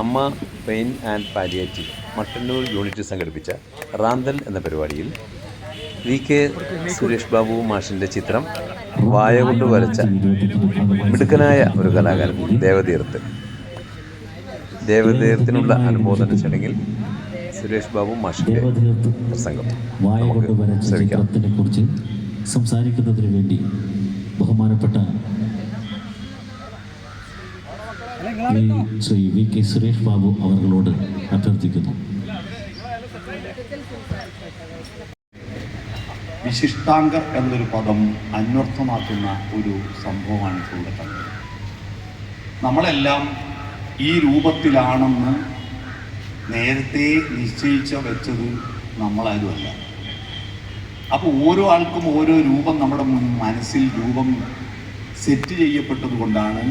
അമ്മ pain and palliative Mattannur unit സംഘടിപ്പിച്ച റാന്തൽ എന്ന പരിപാടിയിൽ വി കെ സുരേഷ് ബാബു മാഷിന്റെ ചിത്രം വായ കൊണ്ട് വരച്ച മിടുക്കനായ ഒരു കലാകാരൻ ദേവതീർത്ത് ദേവതീർത്തിനുള്ള അനുമോദന ചടങ്ങിൽ സുരേഷ് ബാബു മാഷിന്റെ പ്രസംഗം വായ കൊണ്ട് വരച്ച ചിത്രത്തിനെ കുറിച്ച് സംസാരിക്കുന്നതിന് വേണ്ടി ബഹുമാനപ്പെട്ട ഈ ശ്രീ വി കെ സുരേഷ് ബാബു അവരോട് അഭ്യർത്ഥിക്കുന്നു. വിശിഷ്ടാംഗർ എന്നൊരു പദം അന്വർത്ഥമാക്കുന്ന ഒരു സംഭവമാണ് ഇവിടെ കണ്ടത് നമ്മളെല്ലാം ഈ രൂപത്തിലാണെന്ന് നേരത്തെ നിശ്ചയിച്ച വെച്ചത് നമ്മളാരുമല്ല. അപ്പോൾ ഓരോ ആൾക്കും ഓരോ രൂപം നമ്മുടെ മനസ്സിൽ രൂപം സെറ്റ് ചെയ്യപ്പെട്ടതുകൊണ്ടാണ്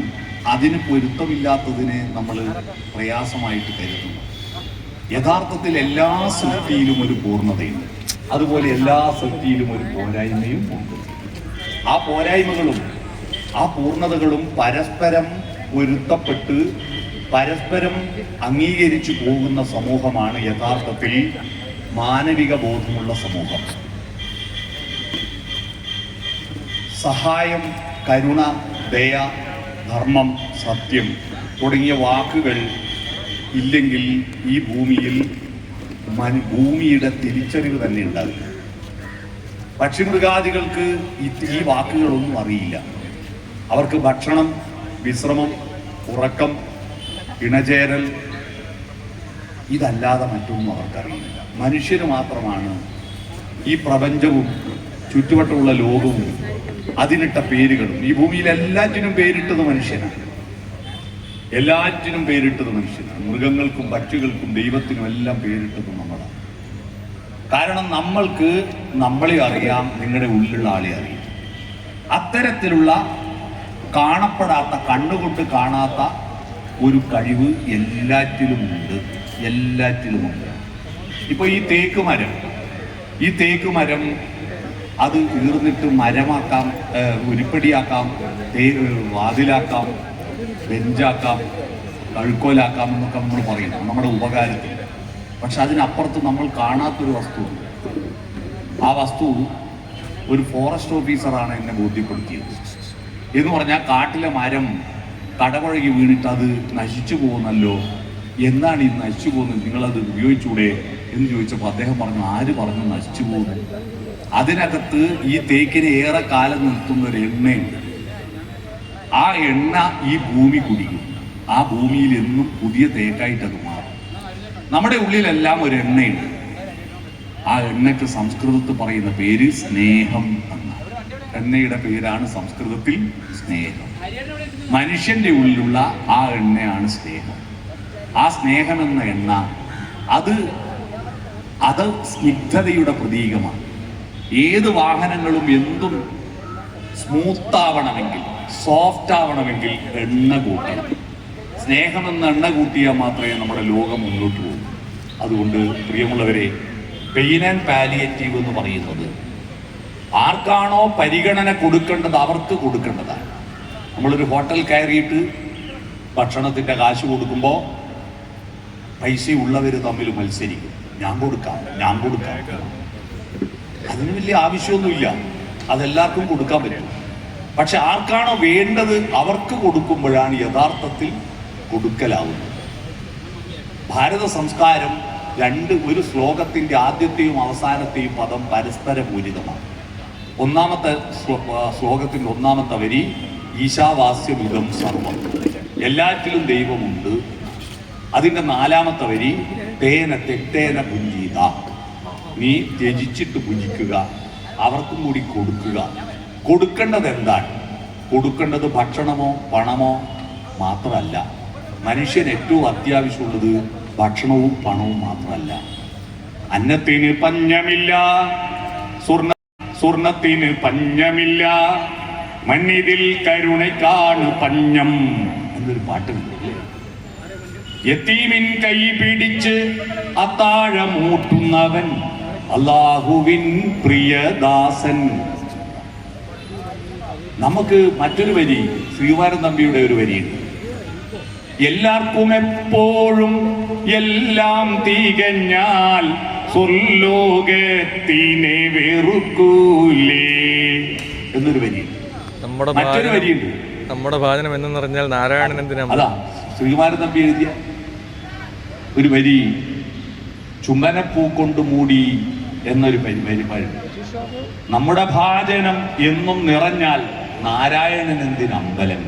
അതിന് പൊരുത്തമില്ലാത്തതിനെ നമ്മൾ പ്രയാസമായിട്ട് കരുതുന്നു. യഥാർത്ഥത്തിൽ എല്ലാ സൃഷ്ടിയിലും ഒരു പൂർണതയുണ്ട്. അതുപോലെ എല്ലാ സൃഷ്ടിയിലും ഒരു പോരായ്മയും ഉണ്ട്. ആ പോരായ്മകളും ആ പൂർണതകളും പരസ്പരം പൊരുത്തപ്പെട്ട് പരസ്പരം അംഗീകരിച്ചു പോകുന്ന സമൂഹമാണ് യഥാർത്ഥത്തിൽ മാനവിക ബോധമുള്ള സമൂഹം. സഹായം കരുണ ദയ ധർമ്മം സത്യം തുടങ്ങിയ വാക്കുകൾ ഇല്ലെങ്കിൽ ഈ ഭൂമിയിൽ ഭൂമിയുടെ തിരിച്ചറിവ് തന്നെ ഉണ്ടാകില്ല പക്ഷിമൃഗാദികൾക്ക് ഈ വാക്കുകളൊന്നും അറിയില്ല. അവർക്ക് ഭക്ഷണം വിശ്രമം ഉറക്കം ഇണചേരൽ ഇതല്ലാതെ മറ്റൊന്നും അവർക്കറിയില്ല. മനുഷ്യന് മാത്രമാണ് ഈ പ്രപഞ്ചവും ചുറ്റുവട്ടമുള്ള ലോകവും അതിനിട്ട പേരുകളും. ഈ ഭൂമിയിൽ എല്ലാറ്റിനും പേരിട്ടത് മനുഷ്യനാണ്. എല്ലാറ്റിനും പേരിട്ടത് മനുഷ്യനാണ്. മൃഗങ്ങൾക്കും പക്ഷികൾക്കും ദൈവത്തിനും എല്ലാം പേരിട്ടത് നമ്മളാണ്. കാരണം നമ്മൾക്ക് നമ്മളെ അറിയാം നിങ്ങളുടെ ഉള്ളിലുള്ള ആളെ അറിയാം. അത്തരത്തിലുള്ള കാണപ്പെടാത്ത കണ്ണുകൊണ്ട് കാണാത്ത ഒരു കഴിവ് എല്ലാറ്റിലുമുണ്ട്. എല്ലാറ്റിലുമുണ്ട്. ഇപ്പൊ ഈ തേക്ക് മരം. ഈ തേക്ക് മരം അത് ഈർന്നിട്ട് മരമാക്കാം ഏഹ്, ഉരുപ്പടിയാക്കാം വാതിലാക്കാം ബെഞ്ചാക്കാം കഴുക്കോലാക്കാം എന്നൊക്കെ നമ്മൾ പറയും. നമ്മുടെ ഉപകാരത്തിൽ. പക്ഷെ അതിനപ്പുറത്ത് നമ്മൾ കാണാത്തൊരു വസ്തു ആ വസ്തു ഒരു ഫോറസ്റ്റ് ഓഫീസറാണ് എന്നെ ബോധ്യപ്പെടുത്തിയത്. എന്ന് പറഞ്ഞാൽ കാട്ടിലെ മരം കടപഴകി വീണിട്ട് അത് നശിച്ചു പോകുന്നല്ലോ. എന്നാണ് ഈ നശിച്ചു പോകുന്നത്? നിങ്ങളത് ഉപയോഗിച്ചൂടെ? എന്ന് ചോദിച്ചപ്പോൾ അദ്ദേഹം പറഞ്ഞു ആര് പറഞ്ഞു നശിച്ചു പോകുന്നു അതിനകത്ത് ഈ തേക്കിന് ഏറെ കാലം നിർത്തുന്ന ഒരു എണ്ണയുണ്ട്. ആ എണ്ണ ഈ ഭൂമി കുടിക്കും. ആ ഭൂമിയിൽ എന്നും പുതിയ തേക്കായിട്ട് അത് മാറും. നമ്മുടെ ഉള്ളിലെല്ലാം ഒരു എണ്ണയുണ്ട്. ആ എണ്ണയ്ക്ക് സംസ്കൃതത്തിൽ പറയുന്ന പേര് സ്നേഹം എന്നാണ്. എണ്ണയുടെ പേരാണ് സംസ്കൃതത്തിൽ സ്നേഹം. മനുഷ്യന്റെ ഉള്ളിലുള്ള ആ എണ്ണയാണ് സ്നേഹം. ആ സ്നേഹം എന്ന എണ്ണ അത് അത് സ്നിഗ്ധതയുടെ പ്രതീകമാണ്. ഏത് വാഹനങ്ങളും എന്തും സ്മൂത്ത് ആവണമെങ്കിൽ സോഫ്റ്റ് ആവണമെങ്കിൽ എണ്ണ കൂട്ടണം. സ്നേഹമെന്ന എണ്ണ കൂട്ടിയാൽ മാത്രമേ നമ്മുടെ ലോകം മുന്നോട്ട് പോകൂ. അതുകൊണ്ട് പ്രിയമുള്ളവരെ പെയിൻ ആൻഡ് പാലിയേറ്റീവ് എന്ന് പറയുന്നത് ആർക്കാണോ പരിഗണന കൊടുക്കേണ്ടത് അവർക്ക് കൊടുക്കേണ്ടതാണ്. നമ്മളൊരു ഹോട്ടൽ കയറിയിട്ട് ഭക്ഷണത്തിന്റെ കാശ് കൊടുക്കുമ്പോൾ പൈസ ഉള്ളവർ തമ്മിൽ മത്സരിക്കും. ഞാൻ കൊടുക്കാം ഞാൻ കൊടുക്കാം. അതിന് വലിയ ആവശ്യമൊന്നുമില്ല. അതെല്ലാവർക്കും കൊടുക്കാൻ പറ്റും. പക്ഷെ ആർക്കാണോ വേണ്ടത് അവർക്ക് കൊടുക്കുമ്പോഴാണ് യഥാർത്ഥത്തിൽ കൊടുക്കലാവുന്നത്. ഭാരത സംസ്കാരം രണ്ട് ഒരു ശ്ലോകത്തിന്റെ ആദ്യത്തെയും അവസാനത്തെയും പദം പരസ്പര പൂരിതമാണ്. ഒന്നാമത്തെ ശ്ലോകത്തിന്റെ ഒന്നാമത്തെ വരി ഈശാവാസ്യമിതം സർവം. എല്ലാറ്റിലും ദൈവമുണ്ട്. അതിന്റെ നാലാമത്തെ വരി തേന തെറ്റേന ഭുഞ്ചീത നീ ത്യജിച്ചിട്ട് ഭുജിക്കുക അവർക്കും കൂടി കൊടുക്കുക. കൊടുക്കേണ്ടത് എന്താണ് കൊടുക്കേണ്ടത് ഭക്ഷണമോ പണമോ മാത്രമല്ല. മനുഷ്യൻ ഏറ്റവും അത്യാവശ്യമുള്ളത് ഭക്ഷണവും പണവും മാത്രമല്ല. അന്നത്തിന് പഞ്ഞമില്ല സ്വർണ സ്വർണത്തിന് പഞ്ഞമില്ല. മണ്ണിതിൽ കരുണയ്ക്കാണ് പഞ്ഞം എന്നൊരു പാട്ടുണ്ട് എത്തീമിൻ കൈ പിടിച്ച് അത്താഴമൂട്ടുന്നവൻ അള്ളാഹുവിൻ പ്രിയദാസൻ നമുക്ക് മറ്റൊരു വരി ശ്രീകുമാരൻ തമ്പിയുടെ ഒരു വരിയുണ്ട്. എല്ലാവർക്കും എപ്പോഴും എല്ലാം തികഞ്ഞാൽ സ്വർലോകത്തിനെ വെറുക്കൂലേ എന്നൊരു വരി നമ്മുടെ മറ്റൊരു വരിയുണ്ട്. നമ്മുടെ ഭാചനം എന്ന് പറഞ്ഞാൽ നാരായണൻ എന്തിനാ? അതാ ശ്രീകുമാരൻ തമ്പി എഴുതിയ ഒരു വരി ചുംബനപ്പൂ കൊണ്ട് മൂടി എന്നൊരു പരിപാടി. നമ്മുടെ ഭാജനം എന്നും നിറഞ്ഞാൽ നാരായണൻ എന്തിന് അമ്പലം?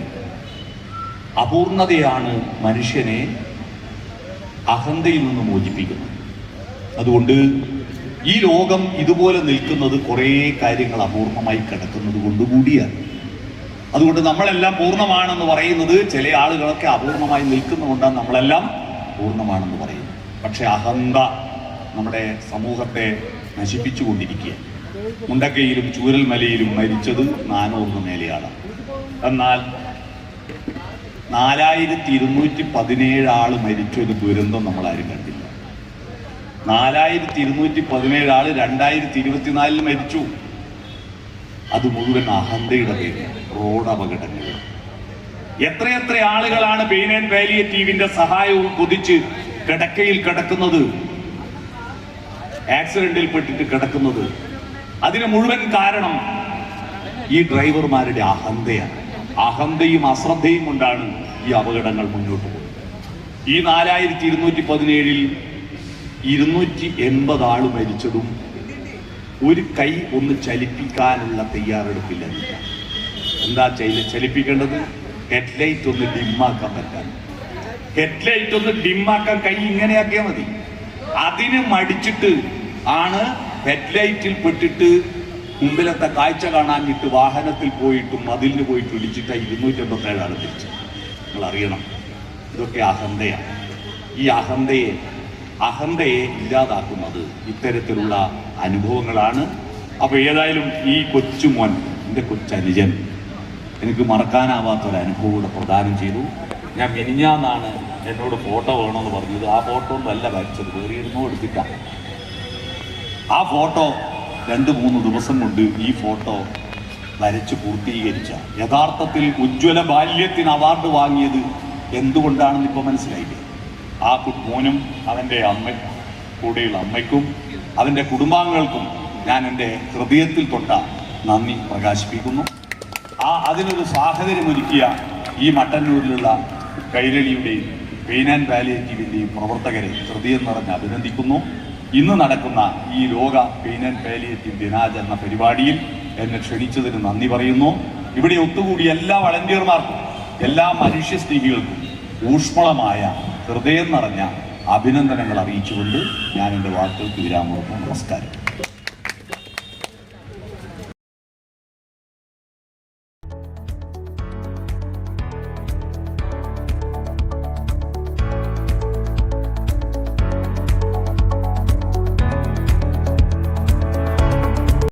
അപൂർണതയാണ് മനുഷ്യനെ അഹന്തയിൽ നിന്ന് മോചിപ്പിക്കുന്നത്. അതുകൊണ്ട് ഈ ലോകം ഇതുപോലെ നിൽക്കുന്നത് കുറേ കാര്യങ്ങൾ അപൂർണമായി കിടക്കുന്നത് കൊണ്ട് കൂടിയാണ്. അതുകൊണ്ട് നമ്മളെല്ലാം പൂർണമാണെന്ന് പറയുന്നത് ചില ആളുകളൊക്കെ അപൂർണമായി നിൽക്കുന്നതുകൊണ്ടാണ് നമ്മളെല്ലാം പൂർണമാണെന്ന് പറയുന്നത്. പക്ഷെ അഹന്ത നമ്മുടെ സമൂഹത്തെ നശിപ്പിച്ചുകൊണ്ടിരിക്കുക മുണ്ടക്കയിലും ചൂരൽമലയിലും മരിച്ചത് നാനൂറിന് മേലെയാണ്. എന്നാൽ നാലായിരത്തി ഇരുന്നൂറ്റി പതിനേഴ് ആൾ മരിച്ചൊരു ദുരന്തം നമ്മൾ ആരും കണ്ടില്ല. നാലായിരത്തി ഇരുന്നൂറ്റി പതിനേഴ് ആൾ രണ്ടായിരത്തി ഇരുപത്തിനാലിൽ മരിച്ചു. അത് മുഴുവൻ അഹന്തയുടെ പേര് റോഡ് അപകടങ്ങൾ എത്രയെത്ര ആളുകളാണ് പെയിൻ ആൻഡ് ടീമിന്റെ സഹായവും കൊതിച്ച് കിടക്കയിൽ കിടക്കുന്നത്. ആക്സിഡന്റിൽ പെട്ടിട്ട് കിടക്കുന്നത്. അതിന് മുഴുവൻ കാരണം ഈ ഡ്രൈവർമാരുടെ അഹന്തയാണ്. അഹന്തയും അശ്രദ്ധയും കൊണ്ടാണ് ഈ അപകടങ്ങൾ മുന്നോട്ട് പോകുന്നത്. ഈ നാലായിരത്തി ഇരുന്നൂറ്റി പതിനേഴിൽ ഇരുന്നൂറ്റി എൺപത് ആൾ മരിച്ചതും ഒരു കൈ ഒന്ന് ചലിപ്പിക്കാനുള്ള തയ്യാറെടുപ്പില്ല. എന്താ ചലിപ്പിക്കേണ്ടത്? ഹെഡ്ലൈറ്റ് ഒന്ന് ഡിമ്മാക്കാൻ പറ്റാൻ. ഹെഡ്ലൈറ്റ് ഒന്ന് ഡിമ്മാക്കാൻ കൈ ഇങ്ങനെയാക്കിയാൽ മതി. അതിന് മടിച്ചിട്ട് ആണ് ഹെഡ്ലൈറ്റിൽ പെട്ടിട്ട് മുമ്പിലത്തെ കാഴ്ച കാണാനിട്ട് വാഹനത്തിൽ പോയിട്ട് മതിലിന് പോയിട്ട് ഇടിച്ചിട്ട് ഇരുന്നൂറ്റി എൺപത്തേഴാണ് തിരിച്ചത്. തിരിച്ചു നിങ്ങൾ അറിയണം ഇതൊക്കെ അഹന്തയാണ്. ഈ അഹന്തയെ അഹന്തയെ ഇല്ലാതാക്കുന്നത് ഇത്തരത്തിലുള്ള അനുഭവങ്ങളാണ്. അപ്പൊ ഏതായാലും ഈ കൊച്ചുമോൻ എന്റെ കൊച്ചനുജൻ എനിക്ക് മറക്കാനാവാത്ത ഒരു അനുഭവം കൂടെ പ്രദാനം ചെയ്തു. ഞാൻ മിനിഞ്ഞാന്നാണ് എന്നോട് ഫോട്ടോ വേണമെന്ന് പറഞ്ഞത്. ആ ഫോട്ടോ ഒന്നല്ല വരച്ചത്. വേറെ ഇരുന്നോ എടുത്തിട്ടാണ് ആ ഫോട്ടോ രണ്ട് മൂന്ന് ദിവസം കൊണ്ട് ഈ ഫോട്ടോ വരച്ച് പൂർത്തീകരിച്ച. യഥാർത്ഥത്തിൽ ഉജ്ജ്വല ബാല്യത്തിന് അവാർഡ് വാങ്ങിയത് എന്തുകൊണ്ടാണെന്ന് ഇപ്പോൾ മനസ്സിലായില്ലേ? ആ മോനും അവന്റെ അമ്മ കൂടെയുള്ള അമ്മയ്ക്കും അവന്റെ കുടുംബാംഗങ്ങൾക്കും ഞാൻ എന്റെ ഹൃദയത്തിൽ തൊട്ട നന്ദി പ്രകാശിപ്പിക്കുന്നു. ആ അതിനൊരു സാഹചര്യം ഒരുക്കിയ ഈ മട്ടന്നൂരിലുള്ള കൈരളിയുടെയും പെയിൻ ആൻഡ് പാലിയേറ്റീവിന്റെയും പ്രവർത്തകരെ ഹൃദയം നിറഞ്ഞ് അഭിനന്ദിക്കുന്നു. ഇന്ന് നടക്കുന്ന ഈ ലോക പെയിൻ ആൻഡ് പാലിയേറ്റീവ് ദിനാചരണ പരിപാടിയിൽ എന്നെ ക്ഷണിച്ചതിന് നന്ദി പറയുന്നു. ഇവിടെ ഒത്തുകൂടി എല്ലാ വളണ്ടിയർമാർക്കും എല്ലാ മനുഷ്യ സ്നേഹികൾക്കും ഊഷ്മളമായ ഹൃദയം നിറഞ്ഞ അഭിനന്ദനങ്ങൾ അറിയിച്ചുകൊണ്ട് ഞാൻ എന്റെ വാക്കുകൾക്ക് വിരാമം നമസ്കാരം.